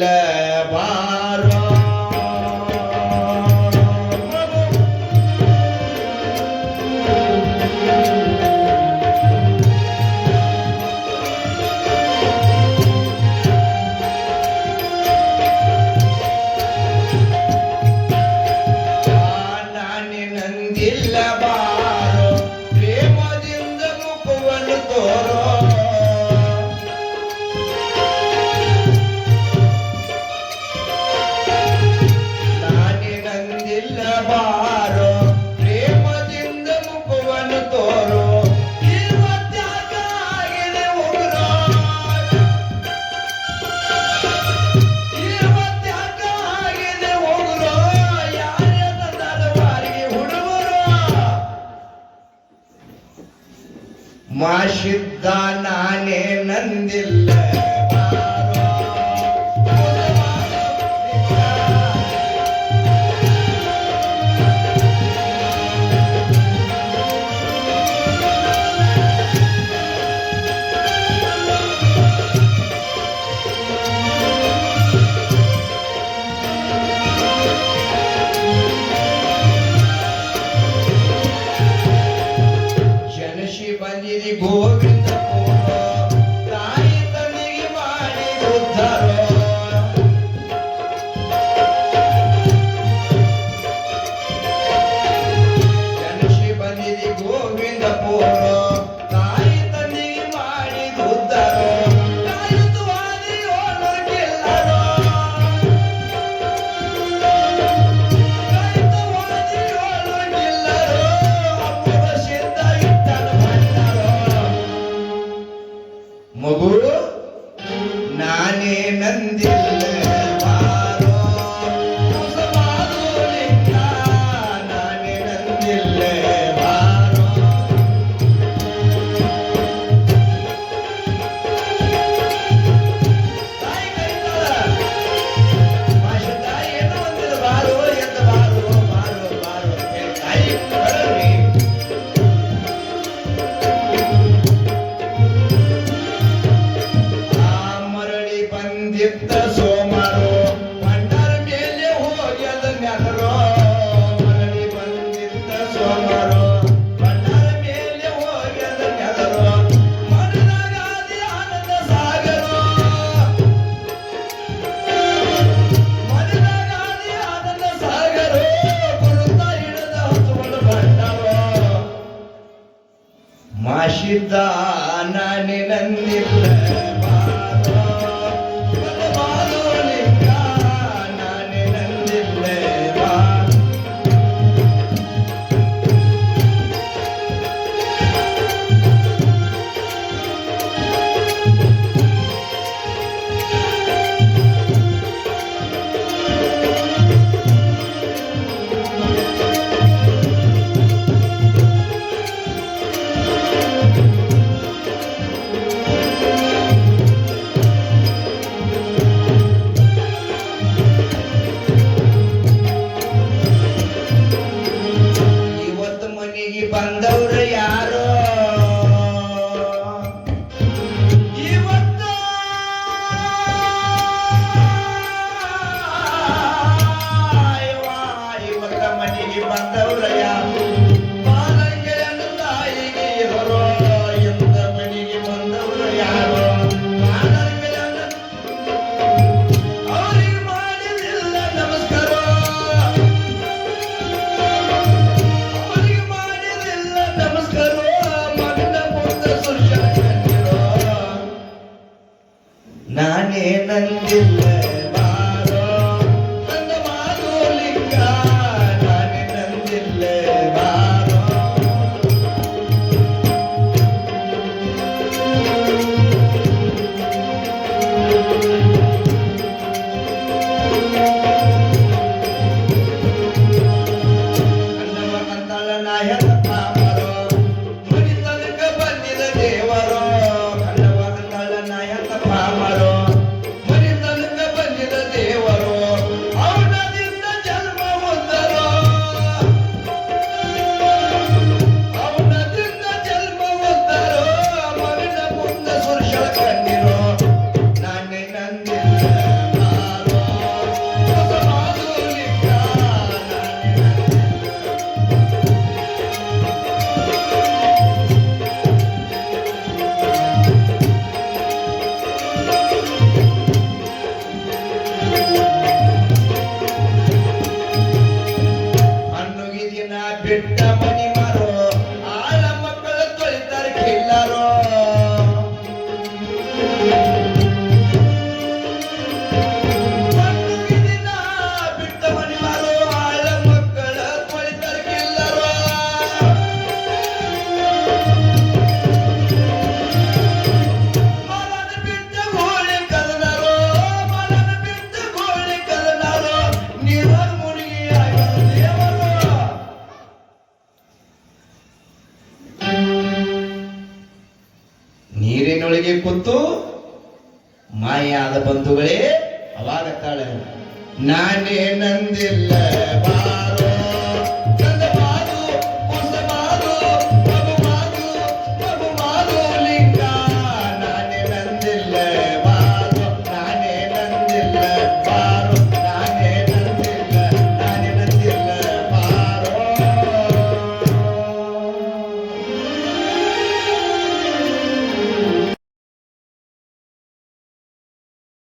إلا ಮಾಶಿದ್ದ ನಾನೇ ನಂದಿಲ್ಲ गोविंद louvor. ಮಾಶಿದ್ದ ನಾನೇ நன்றில்லை விட்ட ಕುಂತು ಮಾಯಾದ ಬಂಧುಗಳೇ ಅವಾಗ ತಾಳೆ ನಾನೇ ನಂದಿಲ್ಲ ಬಾರೋ